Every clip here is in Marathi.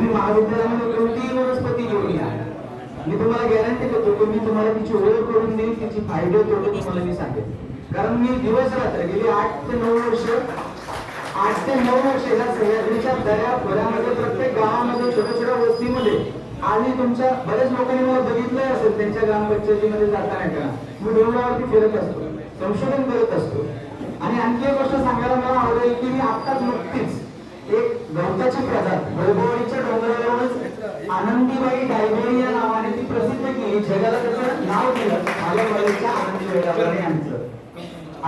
तुम्ही महाविद्यालयामध्ये कोणतीही वनस्पती घेऊन या. मी तुम्हाला गॅरंटी देतो की मी तुम्हाला तिची ओळख करून देईन तिची फायदे तोटे तुम्हाला मी सांगेन कारण मी दिवस रात्र गेली आठ ते नऊ वर्ष आठ ते नऊ वर्ष या सह्याद्रीच्या दऱ्या खोऱ्यामध्ये प्रत्येक गावामध्ये छोट्या छोट्या वस्तीमध्ये आणि तुमच्या बऱ्याच लोकांनी मला बघितलंय असेल त्यांच्या ग्रामपंचायतीमध्ये जाताना का मी डोंगरावरती फिरत असतो संशोधन करत असतो. आणि आणखी एक गोष्ट सांगायला मला आवडेल की मी आत्ताच नुकतीच एक गवताची प्रजात वैभवणीच्या डोंगरावरूनच आनंदीबाई डायबेरी या नावाने ती प्रसिद्ध केली. जगाला त्याचं नाव दिलं. माझ्या कॉलेजच्या आनंदी यांचं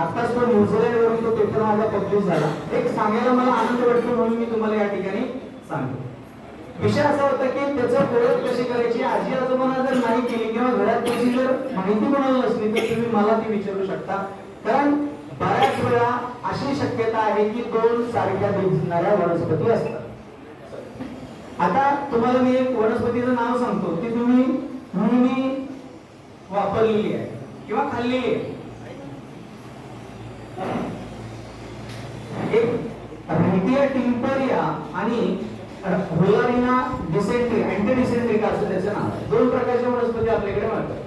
आताच तो न्यूझीलंड वरून तो पेपर माझा पब्लिश झाला. एक सांगायला मला आनंद वाटतो म्हणून मी तुम्हाला या ठिकाणी सांगतो. विषय असा होता की त्याचं ओळख कशी करायची आजी आजोबांना जर नाही केली किंवा घरात त्याची जर माहिती कोणाला नसली तर तुम्ही मला ती विचारू शकता. कारण बऱ्याच वेळा अशी शक्यता आहे की दोन सारख्या दिसणाऱ्या वनस्पती असतात. आता तुम्हाला मी एक वनस्पतीचं नाव सांगतो. ती तुम्ही नेहमी वापरलेली आहे किंवा खाल्लेली आहे. एक रेटिया टिम्परिया आणि होलारिना डिसेंट्री अँटी डिसेंट्रिका असं त्याचं नाव दोन प्रकारच्या वनस्पती आपल्याकडे मिळतात.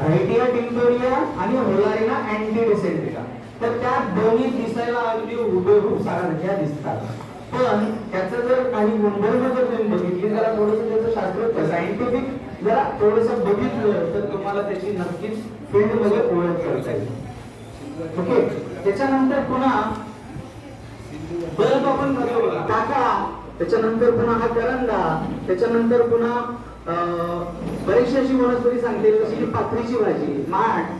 रेटिया टिम्परिया आणि होलारिना अँटी डिसेंट्रिका तर त्या दोन्ही दिसायला अगदी हुबेहूब सारख्या दिसतात. पण त्याचं जर काही गुणधर्म जर तुम्ही बघितली जरा थोडस त्याचं शास्त्र सायंटिफिक जरा थोडस बघितलं तर तुम्हाला त्याची नक्कीच फील्डमध्ये ओळख करता येईल. ओके त्याच्यानंतर पुन्हा बल्ब आपण बघा काका त्याच्यानंतर पुन्हा हा करंदा त्याच्यानंतर पुन्हा अं, बरीचशी अशी वनस्पती सांगते जशी की पाथरीची भाजी माठ.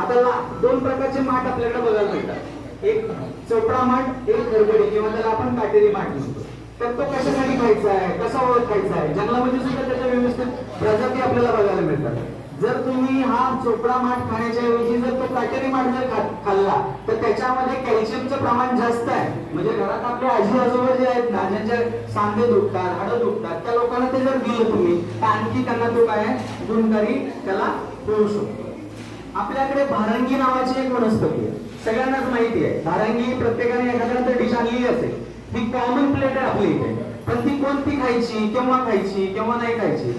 आता ला- दोन प्रकारचे माठ आपल्याकडे बघायला मिळतात. एक चोपडा माठ एक खरबडी किंवा त्याला आपण काटेरी माठ म्हणतो. तर तो कशासाठी खायचा आहे? कसा ओळखायचा आहे? जंगलामध्ये सुद्धा त्याच्या व्यवस्थित प्रजाती आपल्याला बघायला मिळतात. जर तुम्ही हा चोपडा माठ खाण्याच्या ऐवजी जर तो काटेरी माठ जर खाल्ला तर त्याच्यामध्ये कॅल्शियमचं प्रमाण जास्त आहे. म्हणजे घरात आपले आजी आजोबा जे आहेत ना ज्यांचे सांधे दुखतात हाडं दुखतात त्या लोकांना ते जर दिलं तुम्ही तर आणखी त्यांना तो काय गुणकारी त्याला होऊ शकतो. आपल्याकडे भारंगी नावाची एक वनस्पती आहे. सगळ्यांनाच माहिती आहे. भारंगी प्रत्येकाने एखाद्या तर डिश आणली असेल. ती कॉमन प्लेट आहे आपली इथे. पण ती कोणती खायची केव्हा खायची केव्हा नाही खायची?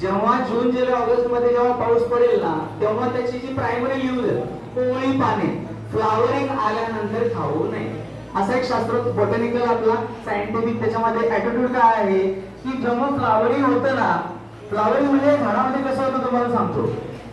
जेव्हा जून जुलै ऑगस्टमध्ये जेव्हा पाऊस पडेल ना तेव्हा त्याची जी प्रायमरी यूज आहे कोळी पाने फ्लावरिंग आल्यानंतर खाऊ नये. असा एक शास्त्र बॉटॅनिकल आपला सायंटिफिक त्याच्यामध्ये ऍटिट्यूड काय आहे की जेव्हा फ्लावरिंग होतं ना फ्लावरिंग म्हणजे झाडामध्ये कसं होतं तुम्हाला सांगतो.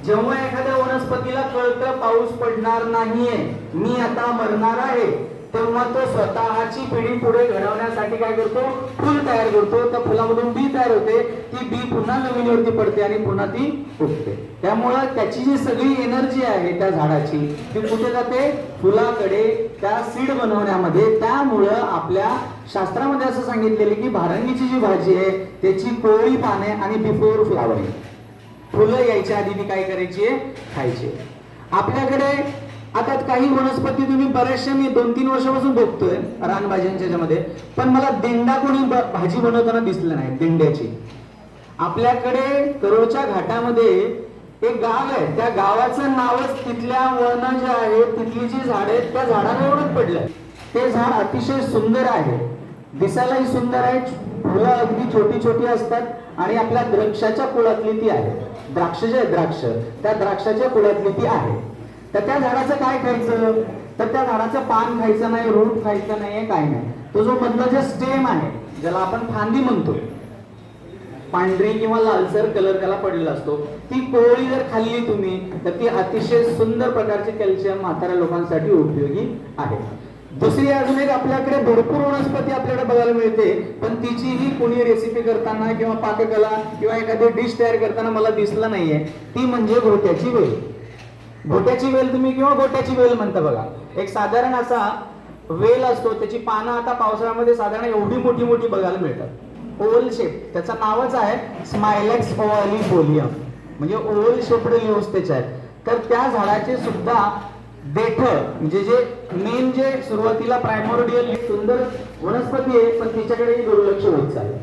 जेव्हा एखाद्या वनस्पतीला कळतं पाऊस पडणार नाहीये मी आता मरणार आहे तेव्हा तो स्वतःची पिढी पुढे घडवण्यासाठी काय करतो? फुल तयार करतो. त्या फुलामधून बी तयार होते. ती बी पुन्हा जमिनीवरती पडते आणि पुन्हा ती फुटते. त्यामुळं त्याची जी सगळी एनर्जी आहे त्या झाडाची ती कुठे जाते? फुलाकडे त्या सीड बनवण्यामध्ये. त्यामुळं आपल्या शास्त्रामध्ये असं सांगितलेलं की भारंगीची जी भाजी आहे त्याची कोळी पाने आणि बिफोर फ्लावर फुलं यायच्या आधी ती काय करायची आहे? खायची आपल्याकडे आता काही वनस्पती तुम्ही बऱ्याचशा मी दोन तीन वर्षापासून बघतोय रानभाज्यांच्या याच्यामध्ये. पण मला दिंडा कोणी भाजी बनवताना दिसलं नाही दिंड्याची. आपल्याकडे करोडच्या घाटामध्ये एक गाव आहे त्या गावाचं नावच तिथल्या वन जे आहेत तिथली जी झाड आहेत त्या झाडाला एवढंच पडलंय ते झाड अतिशय सुंदर आहे. दिसायलाही सुंदर आहे फुलं अगदी छोटी छोटी असतात आणि आपल्या द्राक्षाच्या कुळातली ती आहे. द्राक्ष जे द्राक्ष त्या द्राक्षाच्या कुळातली ती आहे. तर त्या झाडाचं काय खायचं? तर त्या झाडाचं पान खायचं नाही रूट खायचं नाही काय नाही. तो जो मधला जे स्टेम आहे ज्याला आपण फांदी म्हणतो पांढरी किंवा लालसर कलर त्याला पडलेला असतो ती कोवळी जर खाल्ली तुम्ही तर ती अतिशय सुंदर प्रकारचे कॅल्शियम म्हाताऱ्या लोकांसाठी उपयोगी आहे. दुसरी अजून एक आपल्याकडे भरपूर वनस्पती आपल्याकडे बघायला मिळते पण तिचीही कोणी रेसिपी करताना किंवा पाककला किंवा एखादी डिश तयार करताना मला दिसलं नाहीये ती म्हणजे घोट्याची वेळ गोट्याची वेल तुम्ही किंवा गोट्याची वेल म्हणता बघा. एक साधारण असा वेल असतो त्याची पानं आता पावसाळ्यामध्ये साधारण एवढी मोठी मोठी बघायला मिळतात. ओल शेप त्याचं नावच आहे स्मायलेक्स ओव्हलिफोलियम म्हणजे ओल शेपड लिव्स त्याचे आहेत तर त्या झाडाचे सुद्धा देठ म्हणजे जे मेन जे सुरुवातीला प्रायमोरिडियल सुंदर वनस्पती आहे पण तिच्याकडे दुर्लक्ष होत चाललं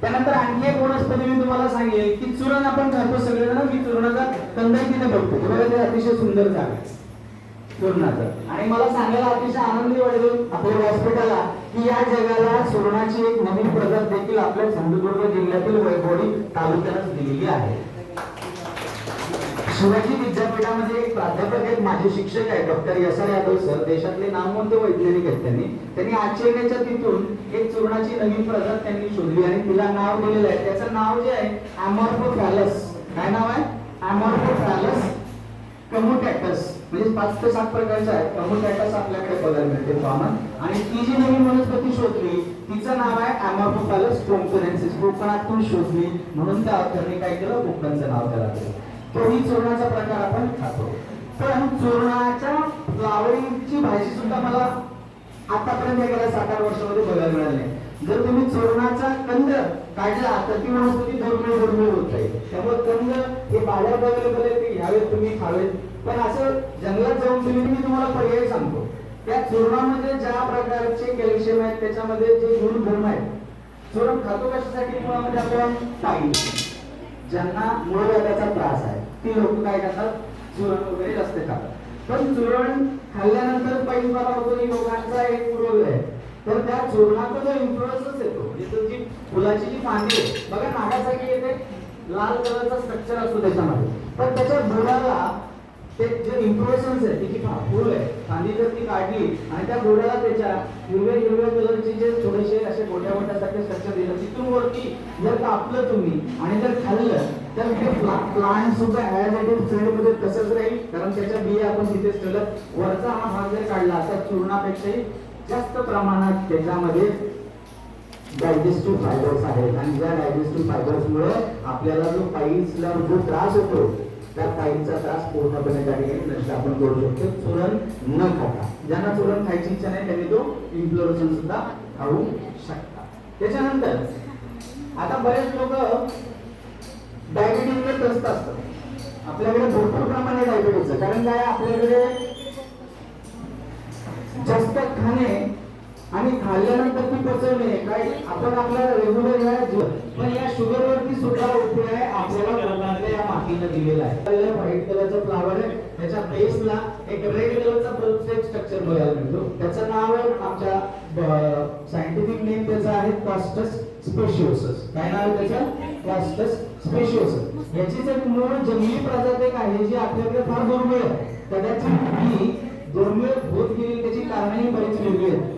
त्यानंतर आणखी एक वनस्पती मी तुम्हाला सांगेल की चुरण आपण खातो सगळेजण मी चुरणाचा कंदाई तिथे बघतो. बघा ते अतिशय सुंदर झाड आहे. आणि मला सांगायला अतिशय आनंदी वाटतो आपल्या व्यासपीठाला की या जगाला सुवर्णाची एक नवीन प्रजात देखील आपल्या सिंधुदुर्ग जिल्ह्यातील वैभवडी तालुक्यालाच दिलेली आहे. शिवाजी विद्यापीठामध्ये एक प्राध्यापक आहेत माझे शिक्षक आहेत doctor S R Yadav sir. देशातले नामवंत वैज्ञानिक आहेत त्यांनी? त्यांनी आश्चर्याच्या तिथून एक चूर्णाची नवीन प्रजात त्यांनी शोधली आणि तिला नाव दिलेलं आहे. त्याचं नाव जे आहे अमॉर्फोफॅलस. काय नाव आहे? अमॉर्फोफॅलस कमोटॅटस म्हणजे पाच ते सात प्रकारचे आहेत कमोटॅटस आपल्याकडे बघायला मिळते कॉमन आणि ती जी नवीन वनस्पती शोधली तिचं नाव आहे अमॉर्फोफॅलस कोंकनेन्सिस कोकणातून शोधली. म्हणून त्या अर्थाने काय केलं? कोकणचं नाव त्याला दिलं. तोही चूर्णाचा प्रकार आपण खातो. पण चूर्णाच्या फ्लावरिंगची भाजी सुद्धा मला आतापर्यंत गेल्या सात आठ वर्षामध्ये बघायला मिळाली जर तुम्ही चूर्णाचा कंद काढला तर ती वनस्पती दुर्मिळ दुर्मिळ होत जाईल. त्यामुळे कंद हे बाहेर अवेलेबल आहे ते घ्यावेत तुम्ही खावेत. पण असं जंगलात जाऊन तुम्ही मी तुम्हाला पर्याय सांगतो. त्या चूर्णामध्ये ज्या प्रकारचे कॅल्शियम आहेत त्याच्यामध्ये जे गुणधर्म आहेत चूर्ण खातो कशासाठी? मुळामध्ये आपण पाहिजे ज्यांना मूळव्याधाचा त्रास आहे. ती लोक काय करतात? चुरण वगैरे जास्त खातात पण चुरण खाल्ल्यानंतर पायी बरा होतो लोकांचा एक पूर्वज आहे. तर त्या चुरणाचा जो इन्फ्लुअन्सच येतो म्हणजे जी फुलाची जी फांदी आहे बघा नागासाठी येते लाल कलरचा स्ट्रक्चर असतो त्याच्यामध्ये. पण त्याच्या बुडाला ते जे इन्फ्लुएन्स आहे ती फूल आहे फांदी जर ती काढली आणि त्या गोड्याला त्याच्या हिरव्या हिरव्या कलरचे जे थोडेसे असे मोठ्या मोठ्या सारखे स्ट्रक्चर दिलं तिथून वरती जर कापलं तुम्ही आणि जर खाल्लं तर हे प्लांट सुद्धा ऍज इट इजमध्ये तसंच राहील. कारण त्याच्या बिया आपण तिथेच ठेवलं. वरचा हा भाग जर काढला तर चूर्णापेक्षाही जास्त प्रमाणात त्याच्यामध्ये डायजेस्टिव्ह फायबर्स आहेत. आणि ज्या डायजेस्टिव्ह फायबर्समुळे आपल्याला जो पाईल्सला जो त्रास होतो त्या पाईलचा त्रास पूर्णपणे त्या ठिकाणी नष्ट आपण करू शकतो. चुरण न खाता. ज्यांना चुरण खायची इच्छा नाही त्यांनी तो इन्फ्लोरेशन सुद्धा खाऊ शकता त्याच्यानंतर आता बरेच लोक डायबिटीजने त्रस्त असतात. आपल्याकडे भरपूर प्रमाणे डायबिटीज कारण काय? आपल्याकडे जास्त खाणे आणि खाल्ल्यानंतर ती पचवणे काय? आपण आपल्या रेग्युलर या पण या शुगर वरती सुद्धा उपाय आपल्याला या मातीनं दिलेला आहे. व्हाईट कलरचा फ्लावर आहे. त्याच्या बेसला एक रेड कलरचा प्रोसेस स्ट्रक्चर बघायला मिळतो. त्याचं नाव आहे आमच्या सायंटिफिक नेम त्याचा आहे प्लास्टस स्पेशियोसस काय नाव आहे त्याचं? कॉस्टस स्पेशियस याचीच एक मूळ जंगली प्रजात एक आहे जी आपल्याकडे फार दुर्मिळ आहे. कदाचित ही दुर्मिळ होत गेली त्याची कारणही बरीच वेगळी आहेत.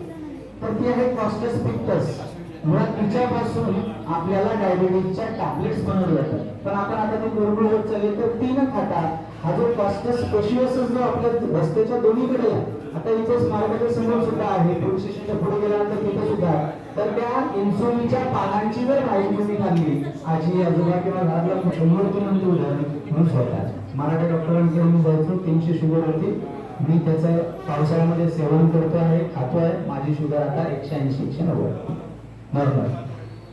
तर ती आहे कॉस्टस पिक्टस मुळात तिच्यापासून आपल्याला डायबिटीजच्या टॅबलेट्स बनवले जातात. पण आपण आता ती दुर्मिळ होत चालली तर ती न खाता हा जो कॉस्टस स्पेशियस जो आपल्या रस्त्याच्या दोन्हीकडे आता इथे स्मारकाच्या समोर सुद्धा आहे पोलीस स्टेशनच्या पुढे गेल्यानंतर तिथे सुद्धा आहे. तर त्या इन्सुलिनच्या पानांची जर भाजी तुम्ही खाल्ली आजी आजोबा किंवा घरातला शंभर नंतर उदाहरण म्हणून स्वतः. मराठा डॉक्टरांकडे मी जायचो तीनशे शुगर होती. मी त्याचं पावसाळ्यामध्ये सेवन करतो आहे खातो आहे. माझी शुगर आता एकशे ऐंशी एकशे नव्वद. नॉर्मल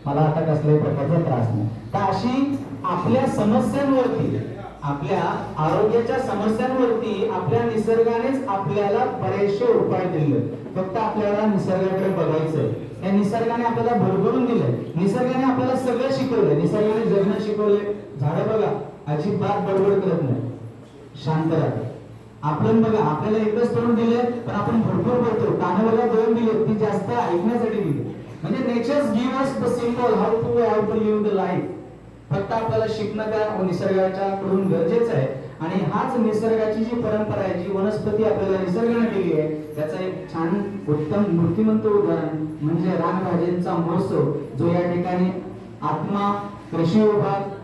मला आता कसल्याही प्रकारचा त्रास नाही. तर अशी आपल्या समस्यांवरती आपल्या आरोग्याच्या समस्यांवरती आपल्या निसर्गानेच आपल्याला बरेचसे उपाय दिले फक्त आपल्याला निसर्गाकडे बघायचं या निसर्गाने आपल्याला भरभरून दिलंय. निसर्गाने आपल्याला सगळं शिकवलंय. निसर्गाने जगणं शिकवलंय. झाडं बघा अजिबात बडबड करत नाही. शांत राहते आपण बघा आपल्याला एकच तोंड दिलंय पण आपण भरपूर बोलतो कानं बघा दोन दिले ती जास्त ऐकण्यासाठी दिली. म्हणजे nature's give us the simple how to how to live the life फक्त आपल्याला शिकणं त्या निसर्गाच्या कडून गरजेचं आहे. आणि हाच निसर्गाची जी परंपरा आहे जी वनस्पती आपल्याला निसर्गाने दिली आहे त्याचं एक छान उत्तम मूर्तिमंत उदाहरण म्हणजे रामराजेंचा महोत्सव जो या ठिकाणी आत्मा कृषी विभाग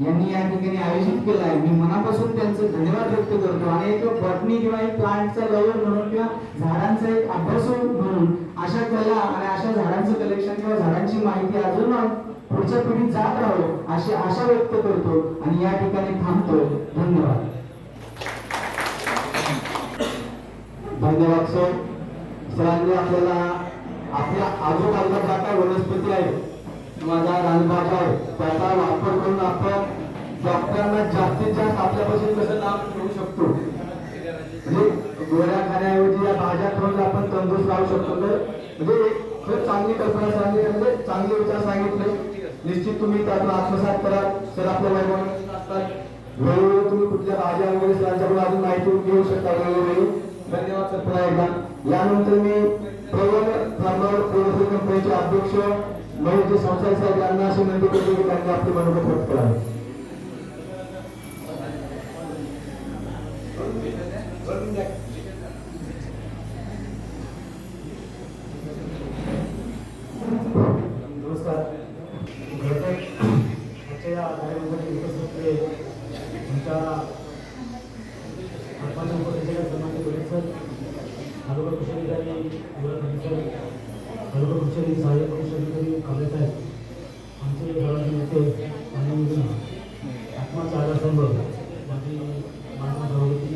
यांनी या ठिकाणी आयोजित केला आहे. मी मनापासून त्यांचे धन्यवाद व्यक्त करतो. आणि एक बॉटनी किंवा एक प्लांटचा लवर म्हणून किंवा झाडांचा एक अभ्यास म्हणून अशा कला आणि अशा झाडांचं कलेक्शन किंवा झाडांची माहिती अजून पुढच्या पिढी जात राहो अशी आशा व्यक्त करतो आणि या ठिकाणी थांबतो धन्यवाद. धन्यवाद सर सरांनी आपल्याला आपल्या आजूबाजूला ज्या काय वनस्पती आहेत माझा रानभाज्या आहे. त्याचा वापर करून आपण डॉक्टरांना जास्तीत जास्त आपल्यापासून कसं लाभ घेऊ शकतो? म्हणजे गोळ्या खाण्याऐवजी या भाज्या खाऊन आपण तंदुरुस्त राहू शकतो. तर म्हणजे एक खरंच चांगली कल्पना सांगितली म्हणजे चांगले विचार सांगितले. निश्चित तुम्ही त्यातून आत्मसात करा. सर आपल्या वैभव असतात. वेळोवेळी तुम्ही कुठल्या राजा वगैरे सरांच्याकडून अजून माहिती घेऊ शकता वेळोवेळी धन्यवाद सर पुन्हा एकदा. यानंतर मी प्रवन फार्मर प्रोडक्शन कंपनीचे अध्यक्ष महेशजी संसार साहेब यांना अशी विनंती करतो की त्यांनी आपली मनोगत व्यक्त करावे नमस्कार खरं तर आजच्या या कार्यक्रमासाठी उपस्थित तुमच्या आत्माच्या उपस्थितीला सन्मान्य पोलीस सर तालुका कृषी अधिकारी युवराज सर तालुका कृषी अधिकारी सहाय्यक कृषी अधिकारी कांबळे साहेब आमचे सर्वांचे नेते आणि आत्माचा आधार संघ माझी मानव सभापती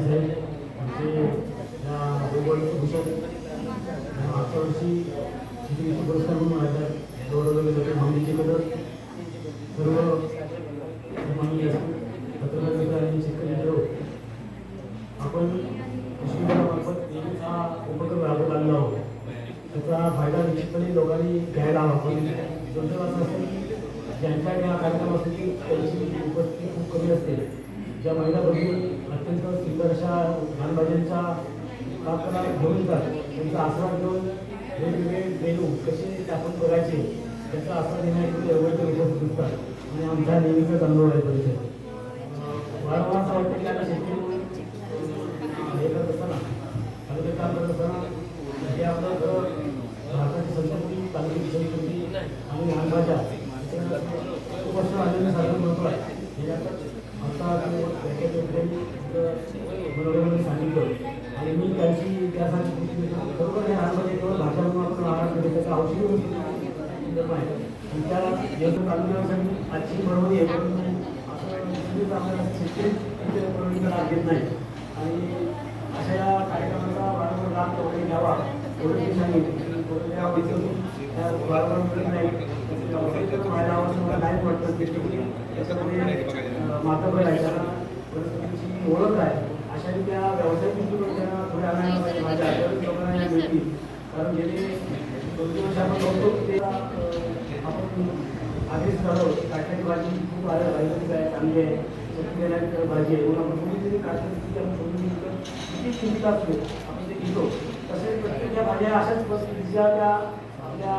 साहेब आमचे या भूषण मागच्या वर्षी शिक्षण पुरस्कार म्हणून राज्यात गौरवले गेले मागणीचे बदल सर्व मागणी पत्रकार मित्र आणि शेतकरी मित्र. आपण कृषी विभागामार्फत हा उपक्रम राबवत आलेलो आहोत. त्याचा फायदा निश्चितपणे लोकांनी घ्यायला हवा. पण असं असतं की ज्यांच्या या कार्यक्रमासाठी त्यांची उपस्थिती खूप कमी असते. ज्या महिला बघून अत्यंत सुंदर अशा लहानबाज्यांच्या कापडा घेऊन येतात त्यांचा आसरा घेऊन वेगवेगळे मेनू कसे ते करायचे बघायचे त्याचा आसरा देण्यासाठी एवढे उपस्थित असतात. आणि आमचा नेहमीचाच अनुभव आहे परिषद वारंवार असं वाटतं की आता शेतकरी म्हणून हे करत असताना तालुक्यात काम करत असताना हे आपलं खरं भारताची संस्कृती तालुक्याची संस्कृती आणि लहान भाषा खूप वर्ष आलेलं साधन महत्त्व आहे हे आता आता मनोरंजन सांगितलं आणि मी त्यांची त्यासाठी बरोबर हे लहानपणी केवळ भाषा म्हणून आपण महाराष्ट्र त्याचं औषधी म्हणून आहे आणि त्या यंत्र तालुक्यासाठी आजची बरोबर आहे. परवानगीचा लाभ घेत नाही आणि अशा या कार्यक्रमाचा वारंवार लाभ तेवढे घ्यावा एवढं वारंवार नाही वाटतं मातबर आहे परिस्थितीची ओळख आहे अशा त्या व्यवसाय दृष्टिकोन त्यांना थोड्या आणायला माझ्या मिळतील कारण गेले दोन तीन वर्ष आपण बघतो की ते आपण आधीच झालो काटण्याची भाजी खूप आल्या भाजी काय चांगली आहे. शेतकऱ्याला भाजी आहे. म्हणून आपण कोणी तरी काटण्याची आपण शोधून किती चिंता असतो आपण ते घेतो. तसेच प्रत्येक ज्या भाज्या अशाच पद्धतीच्या त्या आपल्या